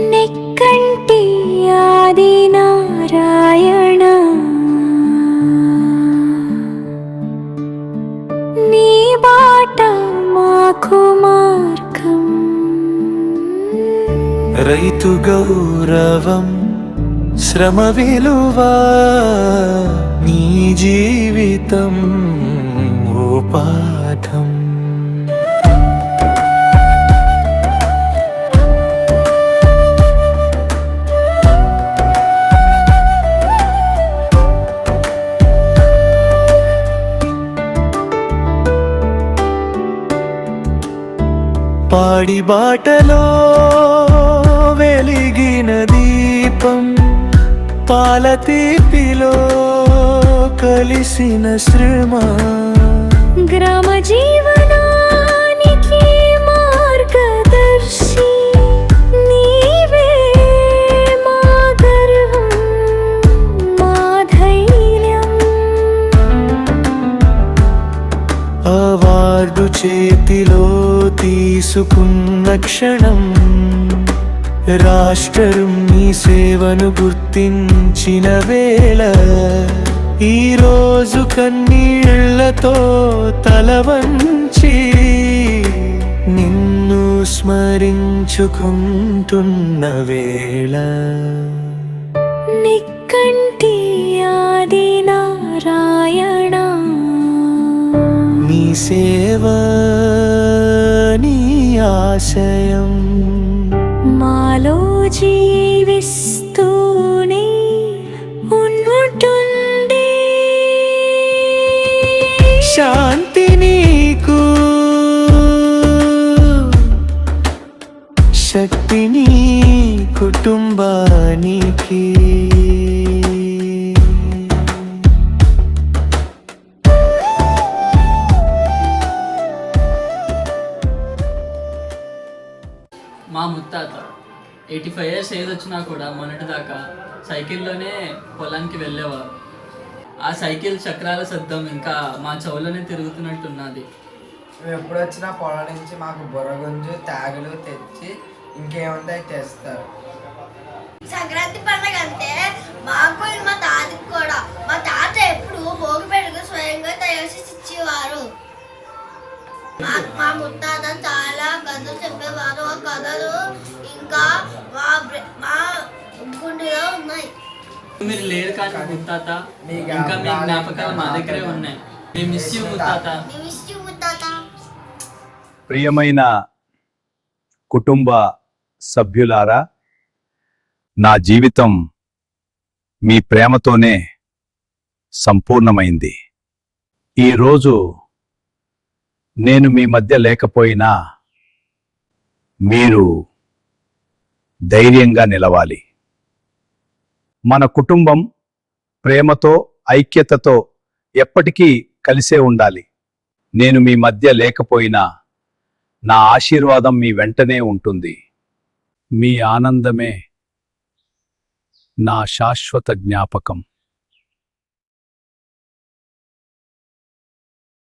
నెక్కంటి ఆది నారాయణ. నీ బాట మాకు మార్గం. రైతు గౌరవం శ్రమ విలువ నీ జీవితం ఓ పాడి బాటలో వెలిగిన దీపం పాల తీపిలో కలిసిన శ్రమ. గ్రామ జీవనానికి మార్గదర్శి నీవే మా గర్వం మా ధైర్యం. అవార్డు చేతిలో తీసుకున్న క్షణం రాష్ట్రం మీ సేవను గుర్తించిన వేళ ఈరోజు కన్నీళ్ళతో తలవంచి నిన్ను స్మరించుకుంటున్న వేళ. నిక్కంటి ఆది నారాయణ సేవ నీ ఆశయం. మాలో జీవిస్తూనే ఉంటుండే శాంతి నీకు శక్తి నీ కుటుంబానికి. ముత్తాత. ఎయిటీ ఫైవ్ ఇయర్స్ ఏది వచ్చినా కూడా మొన్నటిదాకా సైకిల్లోనే పొలానికి వెళ్ళేవారు. ఆ సైకిల్ చక్రాల శబ్దం ఇంకా మా చెవులోనే తిరుగుతున్నట్టున్నది. మేము ఎప్పుడు వచ్చినా పొలం నుంచి మాకు బుర్రగుంజు తాగులు తెచ్చి ఇంకేముంటే అవి తెస్తారు. సంక్రాంతి పండుగ అంటే మాకు మా తాతకి కూడా మా- మా ముత్తాత చాలా కథలు చెప్పేవారు. ఆ కథలు ఇంకా మా మా గుండెలో ఉన్నాయి. మీరు లేరు కానీ ముత్తాత మీ ఇంకా మీ జ్ఞాపకాలు మా దగ్గరే ఉన్నాయి. మేము మిస్ యూ ముత్తాత. మేము ఇష్టం ముత్తాత. ప్రియమైన కుటుంబ సభ్యులారా నా జీవితం మీ ప్రేమతోనే సంపూర్ణమైంది. ఈరోజు నేను మీ మధ్య లేకపోయినా మీరు ధైర్యంగా నిలవాలి. మన కుటుంబం ప్రేమతో ఐక్యతతో ఎప్పటికీ కలిసే ఉండాలి. నేను మీ మధ్య లేకపోయినా నా ఆశీర్వాదం మీ వెంటనే ఉంటుంది. మీ ఆనందమే నా శాశ్వత జ్ఞాపకం.